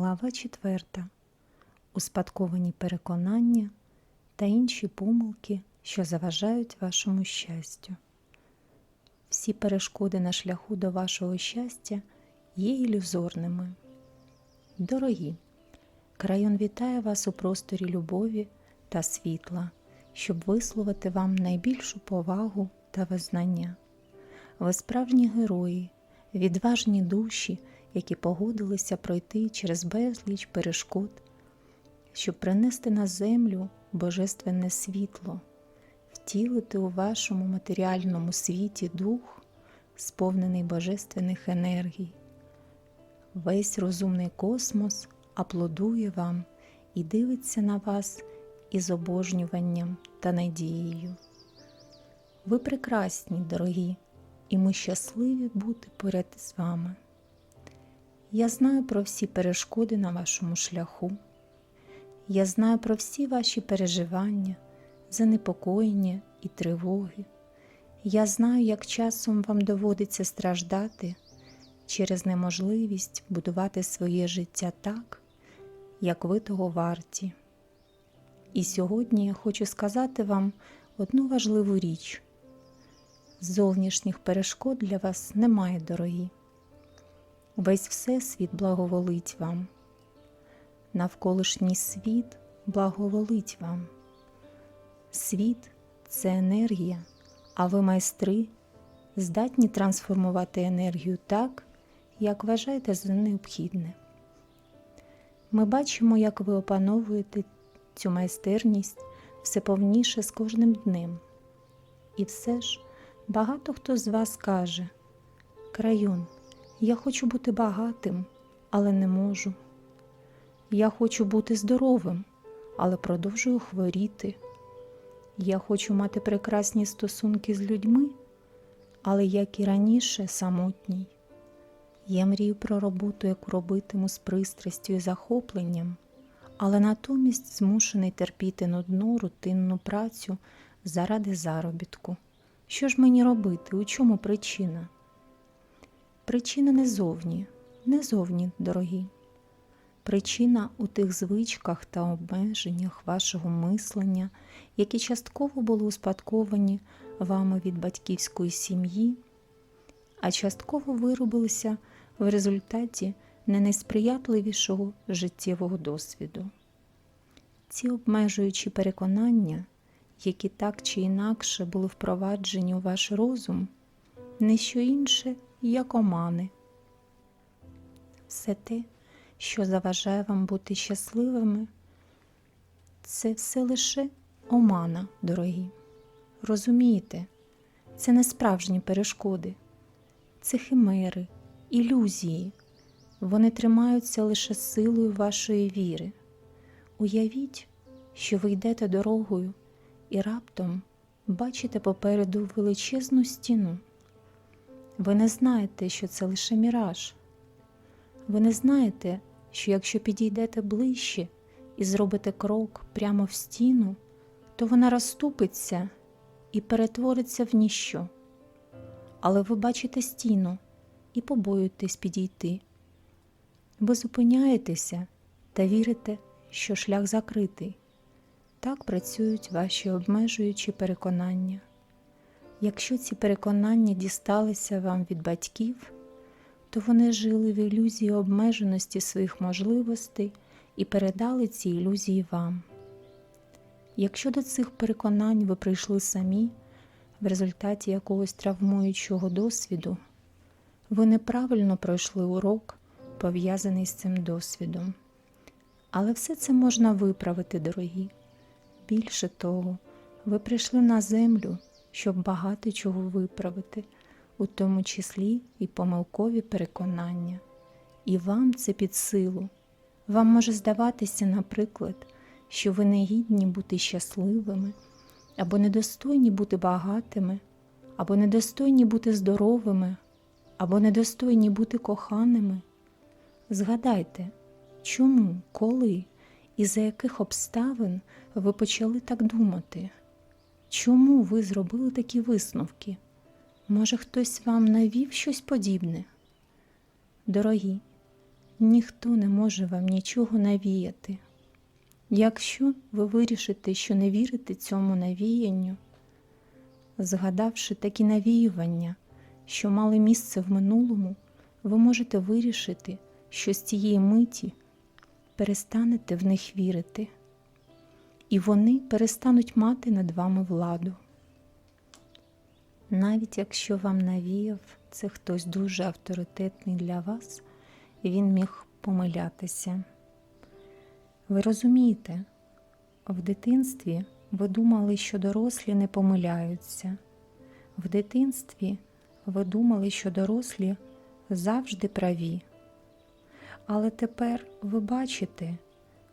Глава 4. Успадковані переконання та інші помилки, що заважають вашому щастю. Всі перешкоди на шляху до вашого щастя є ілюзорними. Дорогі, крайон вітає вас у просторі любові та світла, щоб висловити вам найбільшу повагу та визнання. Ви справжні герої, відважні душі, які погодилися пройти через безліч перешкод, щоб принести на землю божественне світло, втілити у вашому матеріальному світі дух, сповнений божественних енергій. Весь розумний космос аплодує вам і дивиться на вас із обожнюванням та надією. Ви прекрасні, дорогі, і ми щасливі бути поряд з вами. Я знаю про всі перешкоди на вашому шляху. Я знаю про всі ваші переживання, занепокоєння і тривоги. Я знаю, як часом вам доводиться страждати через неможливість будувати своє життя так, як ви того варті. І сьогодні я хочу сказати вам одну важливу річ: зовнішніх перешкод для вас немає, дорогі. Весь Всесвіт благоволить вам, навколишній світ благоволить вам. Світ це енергія, а ви майстри здатні трансформувати енергію так, як вважаєте за необхідне. Ми бачимо, як ви опановуєте цю майстерність все повніше з кожним днем. І все ж багато хто з вас каже Крайон. Я хочу бути багатим, але не можу. Я хочу бути здоровим, але продовжую хворіти. Я хочу мати прекрасні стосунки з людьми, але як і раніше, самотній. Я мрію про роботу, яку робитиму з пристрастю і захопленням, але натомість змушений терпіти нудну рутинну працю заради заробітку. Що ж мені робити? У чому причина? Причина не зовні, не зовні, дорогі. Причина у тих звичках та обмеженнях вашого мислення, які частково були успадковані вами від батьківської сім'ї, а частково виробилися в результаті не найсприятливішого життєвого досвіду. Ці обмежуючі переконання, які так чи інакше були впроваджені у ваш розум, не що інше як омани. Все те, що заважає вам бути щасливими, це все лише омана, дорогі. Розумієте, це не справжні перешкоди, це химери, ілюзії. Вони тримаються лише силою вашої віри. Уявіть, що ви йдете дорогою і раптом бачите попереду величезну стіну. Ви не знаєте, що це лише міраж. Ви не знаєте, що якщо підійдете ближче і зробите крок прямо в стіну, то вона розступиться і перетвориться в ніщо. Але ви бачите стіну і побоюєтесь підійти. Ви зупиняєтеся та вірите, що шлях закритий. Так працюють ваші обмежуючі переконання. Якщо ці переконання дісталися вам від батьків, то вони жили в ілюзії обмеженості своїх можливостей і передали ці ілюзії вам. Якщо до цих переконань ви прийшли самі в результаті якогось травмуючого досвіду, ви неправильно пройшли урок, пов'язаний з цим досвідом. Але все це можна виправити, дорогі. Більше того, ви прийшли на землю щоб багато чого виправити, у тому числі і помилкові переконання. І вам це під силу. Вам може здаватися, наприклад, що ви не гідні бути щасливими, або недостойні бути багатими, або недостойні бути здоровими, або недостойні бути коханими. Згадайте, чому, коли і за яких обставин ви почали так думати. Чому ви зробили такі висновки? Може, хтось вам навів щось подібне? Дорогі, ніхто не може вам нічого навіяти. Якщо ви вирішите, що не вірите цьому навіянню, згадавши такі навіювання, що мали місце в минулому, ви можете вирішити, що з цієї миті перестанете в них вірити, і вони перестануть мати над вами владу. Навіть якщо вам навіяв це хтось дуже авторитетний для вас, він міг помилятися. Ви розумієте, в дитинстві ви думали, що дорослі не помиляються. В дитинстві ви думали, що дорослі завжди праві. Але тепер ви бачите,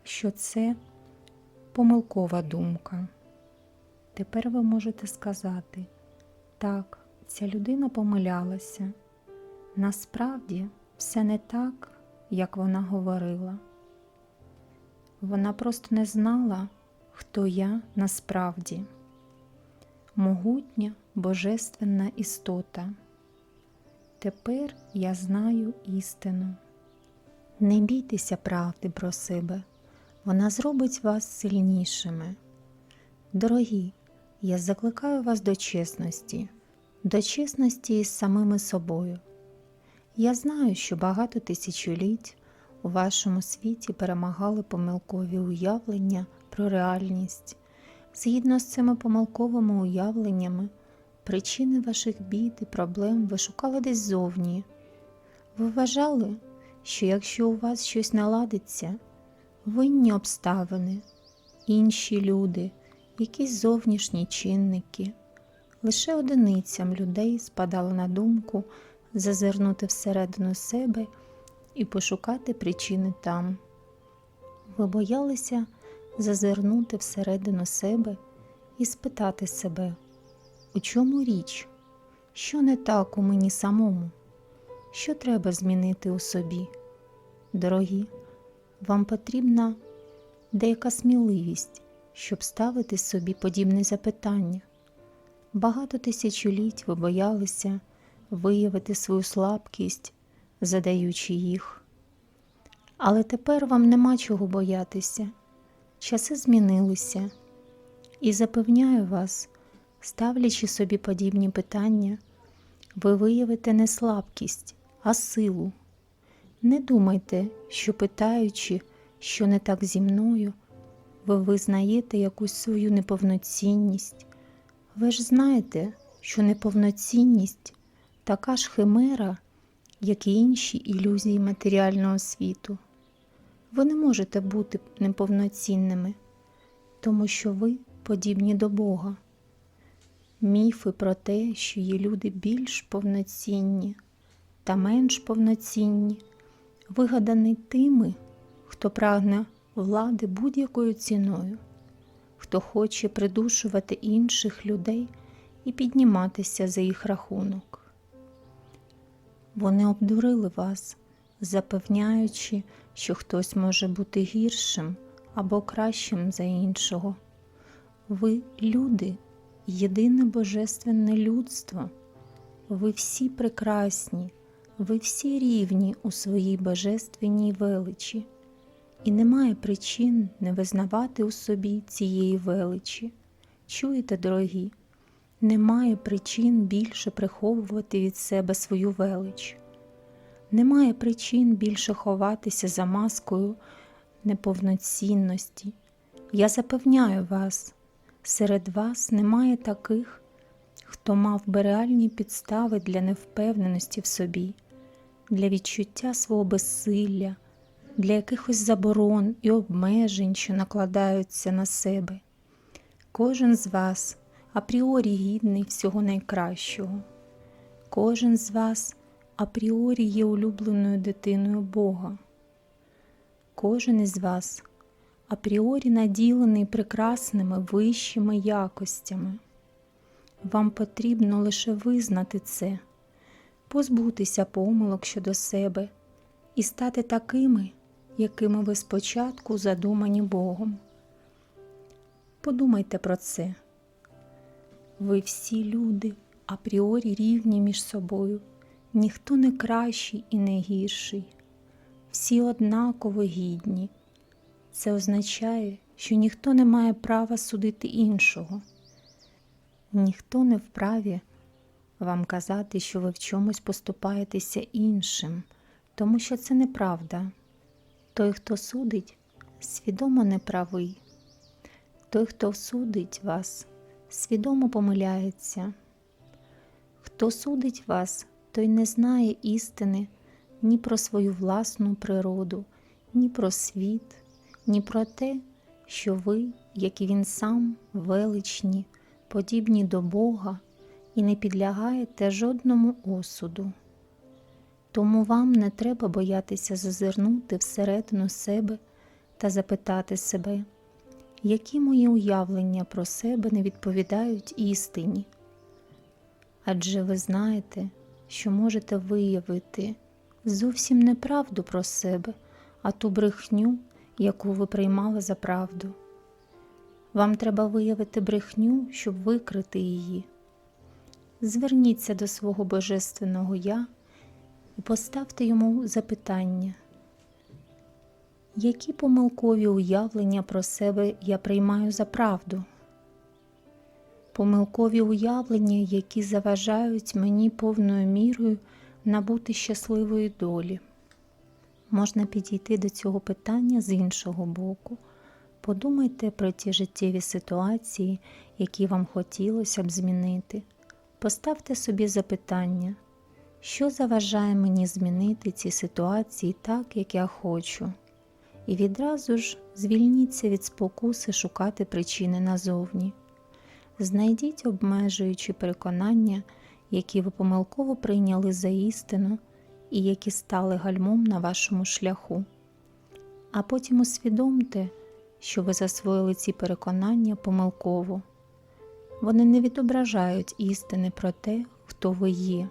що це помилкова думка. Тепер ви можете сказати, так, ця людина помилялася. Насправді все не так, як вона говорила. Вона просто не знала, хто я насправді. Могутня божественна істота. Тепер я знаю істину. Не бійтеся правди про себе, вона зробить вас сильнішими. Дорогі, я закликаю вас до чесності, до чесності із самими собою. Я знаю, що багато тисячоліть у вашому світі перемагали помилкові уявлення про реальність. Згідно з цими помилковими уявленнями, причини ваших бід і проблем ви шукали десь зовні. Ви вважали, що якщо у вас щось наладиться, винні обставини, інші люди, якісь зовнішні чинники, лише одиницям людей спадало на думку зазирнути всередину себе і пошукати причини там. Ви боялися зазирнути всередину себе і спитати себе, у чому річ, що не так у мені самому, що треба змінити у собі. Дорогі, вам потрібна деяка сміливість, щоб ставити собі подібне запитання. Багато тисячоліть ви боялися виявити свою слабкість, задаючи їх. Але тепер вам нема чого боятися. Часи змінилися, і запевняю вас, ставлячи собі подібні питання, ви виявите не слабкість, а силу. Не думайте, що питаючи, що не так зі мною, ви визнаєте якусь свою неповноцінність. Ви ж знаєте, що неповноцінність така ж химера, як і інші ілюзії матеріального світу. Ви не можете бути неповноцінними, тому що ви подібні до Бога. Міфи про те, що є люди більш повноцінні та менш повноцінні, вигадані тими, хто прагне влади будь-якою ціною, хто хоче придушувати інших людей і підніматися за їх рахунок. Вони обдурили вас, запевняючи, що хтось може бути гіршим або кращим за іншого. Ви люди, єдине божественне людство. Ви всі прекрасні, ви всі рівні у своїй божественній величі, і немає причин не визнавати у собі цієї величі. Чуєте, дорогі? Немає причин більше приховувати від себе свою велич. Немає причин більше ховатися за маскою неповноцінності. Я запевняю вас, серед вас немає таких, хто мав би реальні підстави для невпевненості в собі, для відчуття свого безсилля, для якихось заборон і обмежень, що накладаються на себе. Кожен з вас апріорі гідний всього найкращого. Кожен з вас апріорі є улюбленою дитиною Бога. Кожен із вас апріорі наділений прекрасними вищими якостями. Вам потрібно лише визнати це, позбутися помилок щодо себе і стати такими, якими ви спочатку задумані Богом. Подумайте про це. Ви всі люди апріорі рівні між собою, ніхто не кращий і не гірший. всі однаково гідні. Це означає, що ніхто не має права судити іншого. Ніхто не вправі вам казати, що ви в чомусь поступаєтеся іншим, тому що це неправда. Той, хто судить, свідомо неправий. Той, хто судить вас, свідомо помиляється. Хто судить вас, той не знає істини ні про свою власну природу, ні про світ, ні про те, що ви, як і він сам, величні, подібні до Бога і не підлягаєте жодному осуду. Тому вам не треба боятися зазирнути всередину себе та запитати себе, які мої уявлення про себе не відповідають істині. Адже ви знаєте, що можете виявити зовсім не правду про себе, а ту брехню, яку ви приймали за правду. Вам треба виявити брехню, щоб викрити її. Зверніться до свого Божественного Я і поставте йому запитання, які помилкові уявлення про себе я приймаю за правду? Помилкові уявлення, які заважають мені повною мірою набути щасливої долі. Можна підійти до цього питання з іншого боку. Подумайте про ті життєві ситуації, які вам хотілося б змінити. Поставте собі запитання, що заважає мені змінити ці ситуації так, як я хочу, і відразу ж звільніться від спокуси шукати причини назовні. Знайдіть обмежуючі переконання, які ви помилково прийняли за істину і які стали гальмом на вашому шляху. А потім усвідомте, що ви засвоїли ці переконання помилково. Вони не відображають істини про те, хто ви є,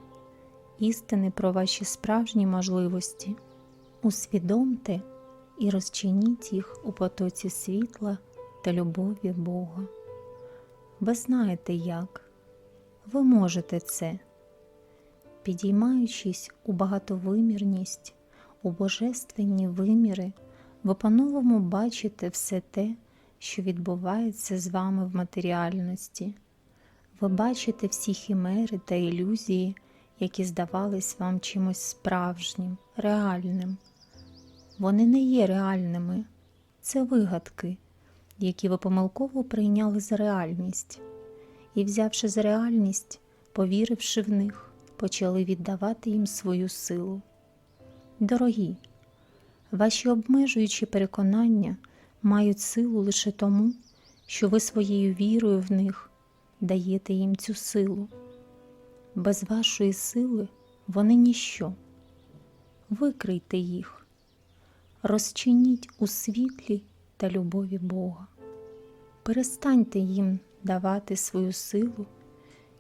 істини про ваші справжні можливості. Усвідомте і розчиніть їх у потоці світла та любові Бога. Ви знаєте як, ви можете це, підіймаючись у багатовимірність, у божественні виміри, ви по-новому бачите все те, що відбувається з вами в матеріальності. Ви бачите всі химери та ілюзії, які здавались вам чимось справжнім, реальним. Вони не є реальними, це вигадки, які ви помилково прийняли за реальність, і, взявши за реальність, повіривши в них, почали віддавати їм свою силу. Дорогі, ваші обмежуючі переконання мають силу лише тому, що ви своєю вірою в них даєте їм цю силу. Без вашої сили вони ніщо. Викрийте їх, розчиніть у світлі та любові Бога. Перестаньте їм давати свою силу,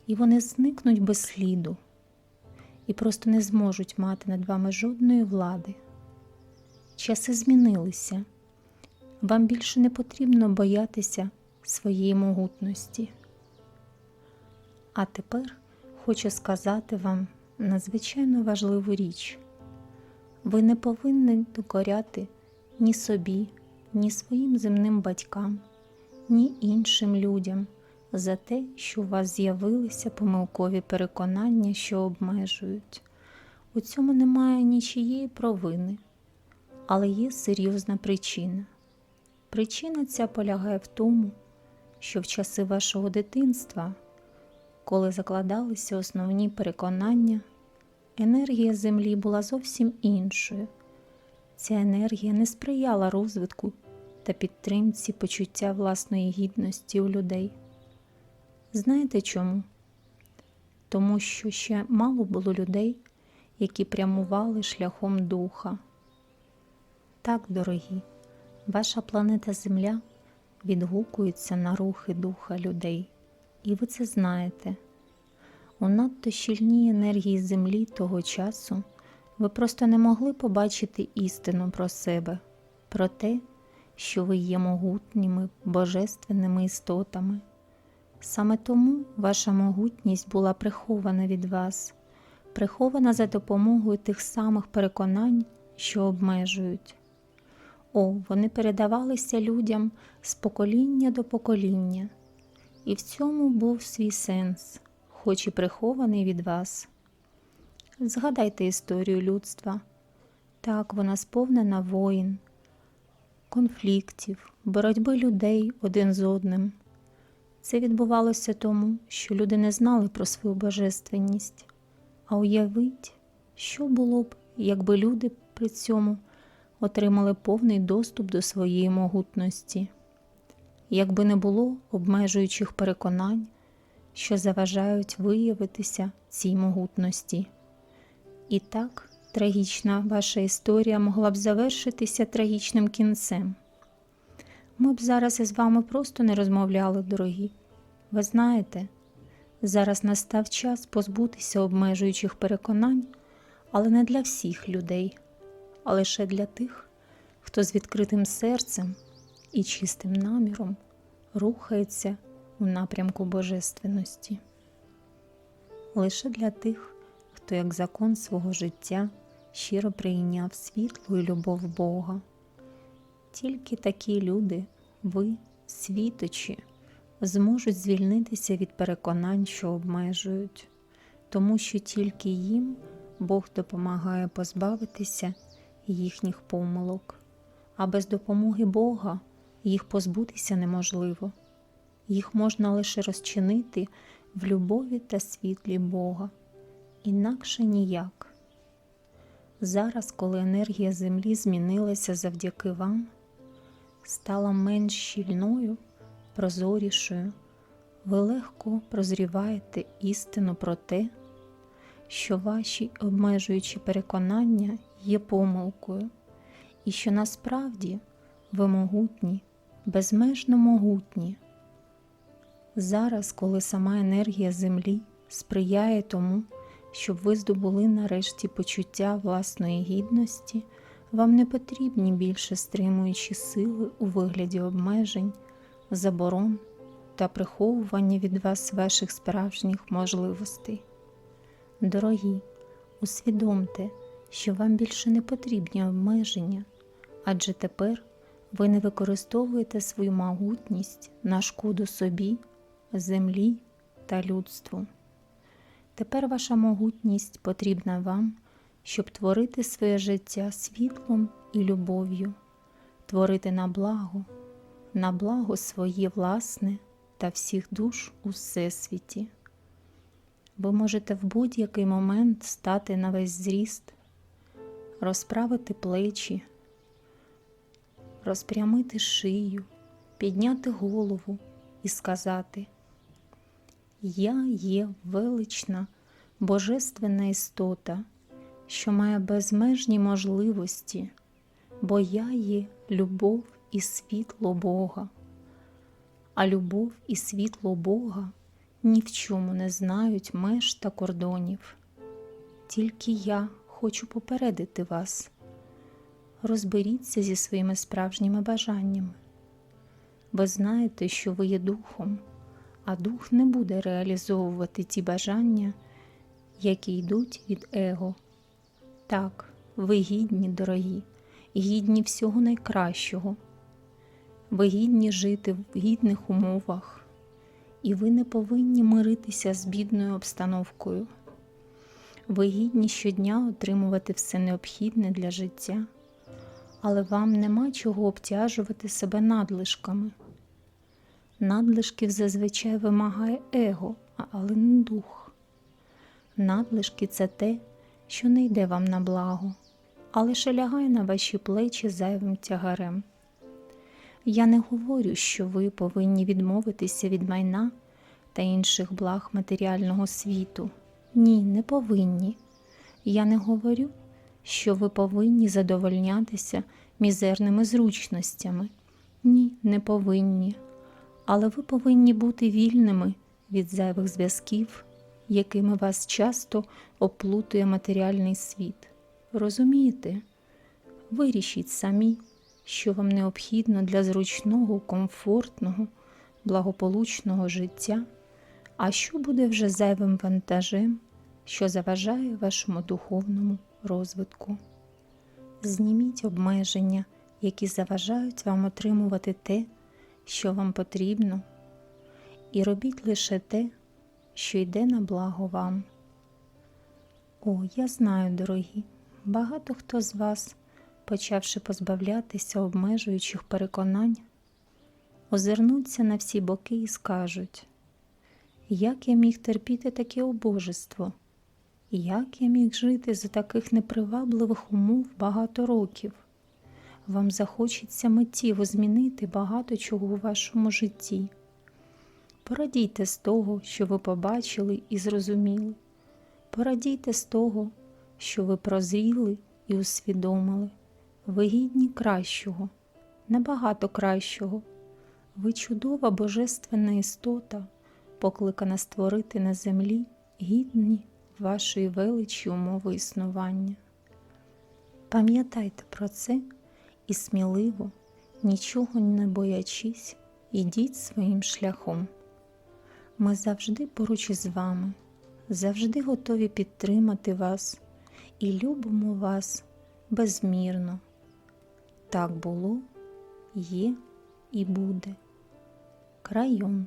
і вони зникнуть без сліду і просто не зможуть мати над вами жодної влади. Часи змінилися. Вам більше не потрібно боятися своєї могутності. А тепер хочу сказати вам надзвичайно важливу річ. Ви не повинні докоряти ні собі, ні своїм земним батькам, ні іншим людям за те, що у вас з'явилися помилкові переконання, що обмежують. У цьому немає нічиєї провини, але є серйозна причина. Причина ця полягає в тому, що в часи вашого дитинства, коли закладалися основні переконання, енергія Землі була зовсім іншою. Ця енергія не сприяла розвитку та підтримці почуття власної гідності у людей. Знаєте чому? Тому що ще мало було людей, які прямували шляхом духа. Так, дорогі, ваша планета Земля відгукується на рухи духа людей, і ви це знаєте. У надто щільній енергії Землі того часу ви просто не могли побачити істину про себе, про те, що ви є могутніми божественними істотами. Саме тому ваша могутність була прихована від вас, прихована за допомогою тих самих переконань, що обмежують. О, вони передавалися людям з покоління до покоління, і в цьому був свій сенс, хоч і прихований від вас. Згадайте історію людства. Так, вона сповнена воїн, конфліктів, боротьби людей один з одним. Це відбувалося тому, що люди не знали про свою божественність. А уявіть, що було б, якби люди при цьому отримали повний доступ до своєї могутності, якби не було обмежуючих переконань, що заважають виявитися цій могутності. І так трагічна ваша історія могла б завершитися трагічним кінцем. Ми б зараз із вами просто не розмовляли, дорогі. Ви знаєте, зараз настав час позбутися обмежуючих переконань, але не для всіх людей, а лише для тих, хто з відкритим серцем і чистим наміром рухається у напрямку божественності. Лише для тих, хто як закон свого життя щиро прийняв світло і любов Бога. Тільки такі люди, ви, світочі, зможуть звільнитися від переконань, що обмежують, тому що тільки їм Бог допомагає позбавитися їхніх помилок, а без допомоги Бога їх позбутися неможливо. Їх можна лише розчинити в любові та світлі Бога, інакше ніяк. Зараз, коли енергія Землі змінилася завдяки вам, стала менш щільною, прозорішою, ви легко прозріваєте істину про те, що ваші обмежуючі переконання є помилкою, і що насправді ви могутні, безмежно могутні. Зараз, коли сама енергія Землі сприяє тому, щоб ви здобули нарешті почуття власної гідності, вам не потрібні більше стримуючі сили у вигляді обмежень, заборон та приховування від вас ваших справжніх можливостей. Дорогі, усвідомте, що вам більше не потрібні обмеження, адже тепер ви не використовуєте свою могутність на шкоду собі, землі та людству. Тепер ваша могутність потрібна вам, щоб творити своє життя світлом і любов'ю, творити на благо, на благо своє власне та всіх душ у всесвіті. Ви можете в будь-який момент стати на весь зріст, розправити плечі, розпрямити шию, підняти голову і сказати Я є велична, божественна істота, що має безмежні можливості, бо я є любов і світло Бога, а любов і світло Бога ні в чому не знають меж та кордонів. Тільки я хочу попередити вас. Розберіться зі своїми справжніми бажаннями. Ви знаєте, що ви є духом, а дух не буде реалізовувати ті бажання, які йдуть від его. Так, ви гідні, дорогі, гідні всього найкращого. Ви гідні жити в гідних умовах, і ви не повинні миритися з бідною обстановкою. Ви гідні щодня отримувати все необхідне для життя, але вам нема чого обтяжувати себе надлишками. Надлишків зазвичай вимагає его, але не дух. Надлишки це те, що не йде вам на благо, а лише лягає на ваші плечі зайвим тягарем. Я не говорю, що ви повинні відмовитися від майна та інших благ матеріального світу. Ні, не повинні. Я не говорю, що ви повинні задовольнятися мізерними зручностями. Ні, не повинні. Але ви повинні бути вільними від зайвих зв'язків, якими вас часто оплутує матеріальний світ. Розумієте? Вирішіть самі, що вам необхідно для зручного, комфортного, благополучного життя, а що буде вже зайвим вантажем, що заважає вашому духовному розвитку. Зніміть обмеження, які заважають вам отримувати те, що вам потрібно, і робіть лише те, що йде на благо вам. О, я знаю, дорогі, багато хто з вас, почавши позбавлятися обмежуючих переконань, озирнуться на всі боки і скажуть, як я міг терпіти таке убожество? Як я міг жити за таких непривабливих умов багато років? Вам захочеться миттєво змінити багато чого у вашому житті. Порадійте з того, що ви побачили і зрозуміли. Порадійте з того, що ви прозріли і усвідомили. Ви гідні кращого, набагато кращого. Ви чудова божественна істота, покликана створити на землі гідні вашої величі умови існування. Пам'ятайте про це і сміливо, нічого не боячись, ідіть своїм шляхом. Ми завжди поруч із вами, завжди готові підтримати вас і любимо вас безмірно. Так було, є і буде. Крайон.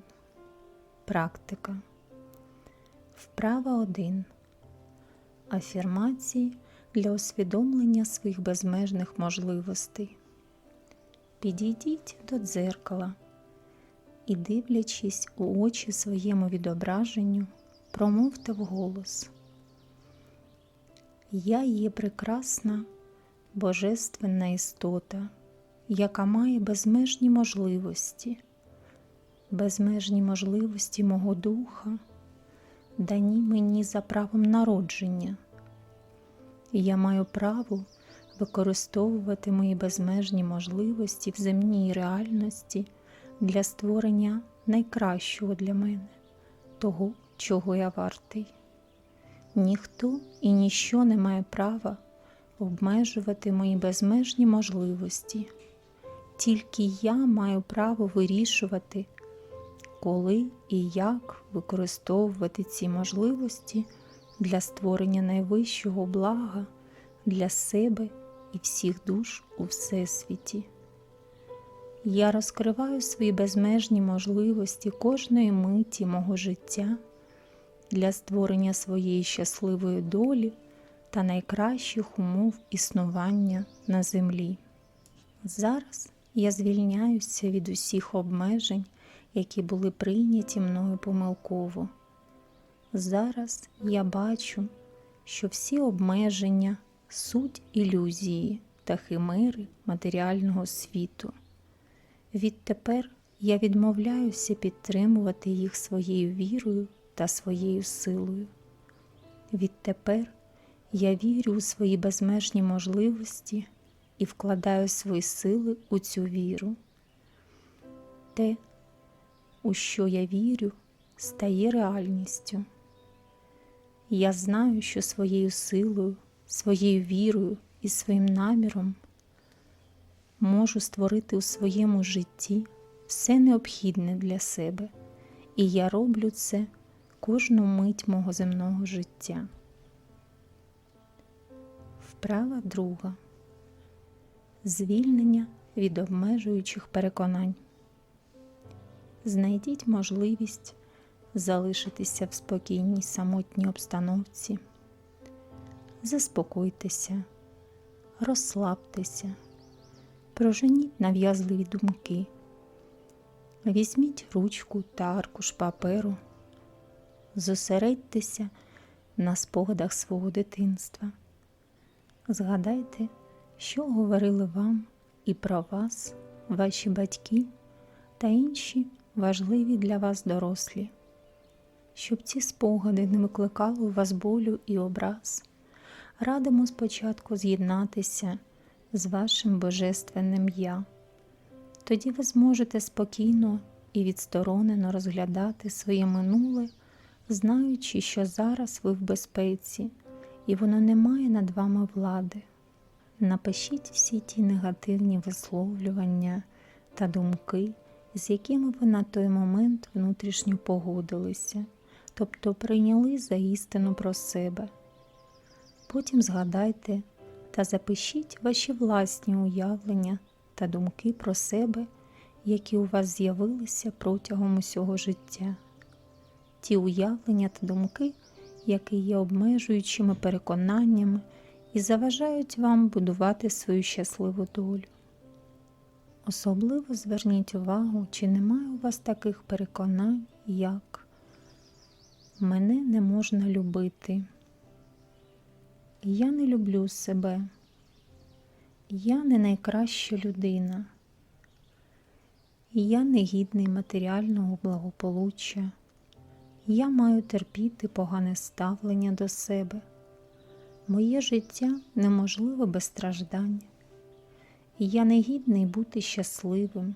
Практика. Вправа 1. Афірмації для усвідомлення своїх безмежних можливостей. Підійдіть до дзеркала і, дивлячись у очі своєму відображенню, промовте вголос. Я є прекрасна божественна істота, яка має безмежні можливості, безмежні можливості мого духа, дані мені за правом народження. Я маю право використовувати мої безмежні можливості в земній реальності для створення найкращого для мене, того, чого я вартий. Ніхто і ніщо не має права обмежувати мої безмежні можливості. Тільки я маю право вирішувати, коли і як використовувати ці можливості для створення найвищого блага для себе і всіх душ у Всесвіті. Я розкриваю свої безмежні можливості кожної миті мого життя для створення своєї щасливої долі та найкращих умов існування на землі. Зараз я звільняюся від усіх обмежень, які були прийняті мною помилково. Зараз я бачу, що всі обмеження суть ілюзії та химери матеріального світу. Відтепер я відмовляюся підтримувати їх своєю вірою та своєю силою. Відтепер я вірю у свої безмежні можливості і вкладаю свої сили у цю віру. Те, у що я вірю, стає реальністю. Я знаю, що своєю силою, своєю вірою і своїм наміром можу створити у своєму житті все необхідне для себе, і я роблю це кожну мить мого земного життя. Вправа друга. Звільнення від обмежуючих переконань. Знайдіть можливість залишитися в спокійній самотній обстановці. Заспокойтеся, розслабтеся, проженіть нав'язливі думки, візьміть ручку та аркуш паперу, зосередьтеся на спогадах свого дитинства. Згадайте, що говорили вам і про вас, ваші батьки та інші важливі для вас дорослі щоб ці спогади не викликали у вас болю і образ, радимо спочатку з'єднатися з вашим Божественним Я. Тоді ви зможете спокійно і відсторонено розглядати своє минуле, знаючи, що зараз ви в безпеці, і воно не має над вами влади. Напишіть всі ті негативні висловлювання та думки, з якими ви на той момент внутрішньо погодилися тобто прийняли за істину про себе. Потім згадайте та запишіть ваші власні уявлення та думки про себе, які у вас з'явилися протягом усього життя. Ті уявлення та думки, які є обмежуючими переконаннями і заважають вам будувати свою щасливу долю. Особливо зверніть увагу, чи немає у вас таких переконань, як мене не можна любити. Я не люблю себе. Я не найкраща людина. Я не гідний матеріального благополуччя. Я маю терпіти погане ставлення до себе. Моє життя неможливе без страждань. Я не гідний бути щасливим.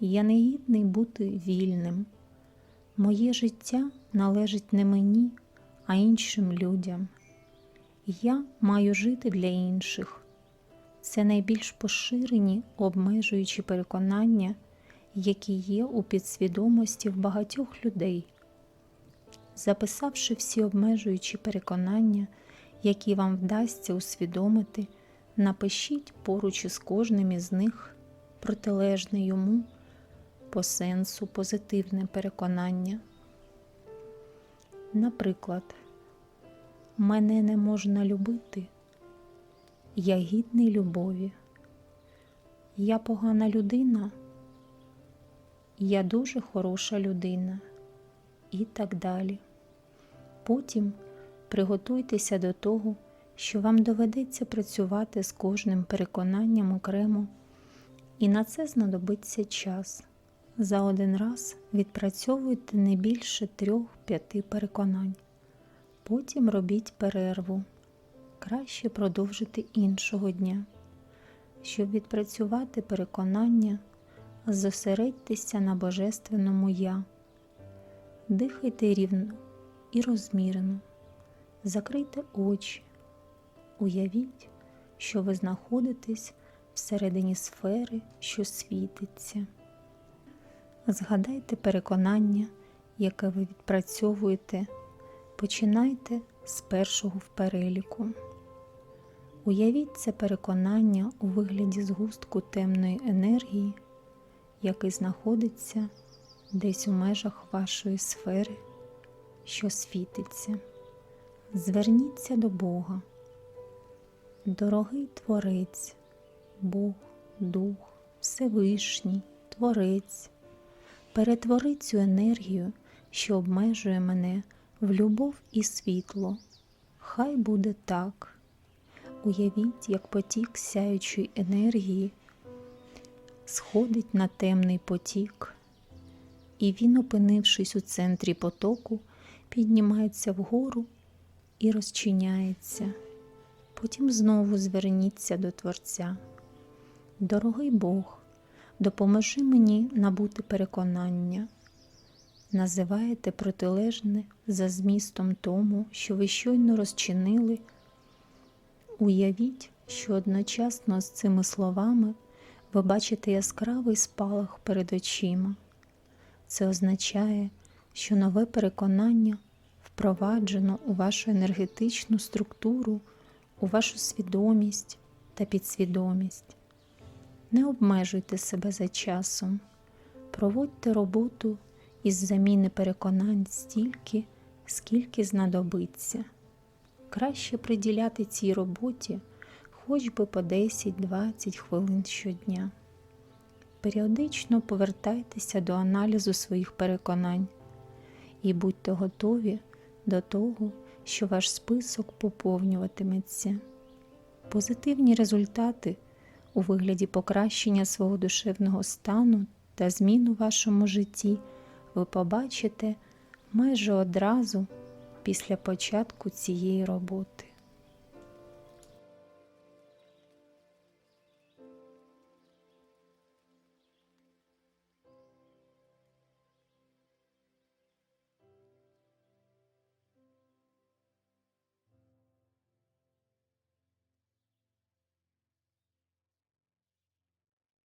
Я не гідний бути вільним. Моє життя належить не мені, а іншим людям. Я маю жити для інших. Це найбільш поширені обмежуючі переконання, які є у підсвідомості в багатьох людей. Записавши всі обмежуючі переконання, які вам вдасться усвідомити, напишіть поруч із кожним із них протилежне йому по сенсу позитивне переконання. Наприклад, мене не можна любити, я гідний любові, я погана людина, я дуже хороша людина і так далі. Потім приготуйтеся до того, що вам доведеться працювати з кожним переконанням окремо, і на це знадобиться час. За один раз відпрацьовуйте не більше трьох-п'яти переконань. Потім робіть перерву. Краще продовжити іншого дня. Щоб відпрацювати переконання, зосередьтеся на Божественному Я. Дихайте рівно і розмірено. Закрийте очі. Уявіть, що ви знаходитесь всередині сфери, що світиться. Згадайте переконання, яке ви відпрацьовуєте. Починайте з першого в переліку. Уявіть це переконання у вигляді згустку темної енергії, який знаходиться десь у межах вашої сфери, що світиться. Зверніться до Бога. Дорогий Творець, Бог, Дух, Всевишній, Творець, перетвори цю енергію, що обмежує мене в любов і світло. Хай буде так. Уявіть, як потік сяючої енергії сходить на темний потік, і він, опинившись у центрі потоку, піднімається вгору і розчиняється. Потім знову зверніться до Творця. Дорогий Бог, допоможи мені набути переконання. Називаєте протилежне за змістом тому, що ви щойно розчинили. Уявіть, що одночасно з цими словами ви бачите яскравий спалах перед очима. Це означає, що нове переконання впроваджено у вашу енергетичну структуру, у вашу свідомість та підсвідомість. Не обмежуйте себе за часом, проводьте роботу із заміни переконань стільки, скільки знадобиться. Краще приділяти цій роботі хоч би по 10-20 хвилин щодня. Періодично повертайтеся до аналізу своїх переконань і будьте готові до того, що ваш список поповнюватиметься. Позитивні результати у вигляді покращення свого душевного стану та змін у вашому житті ви побачите майже одразу після початку цієї роботи.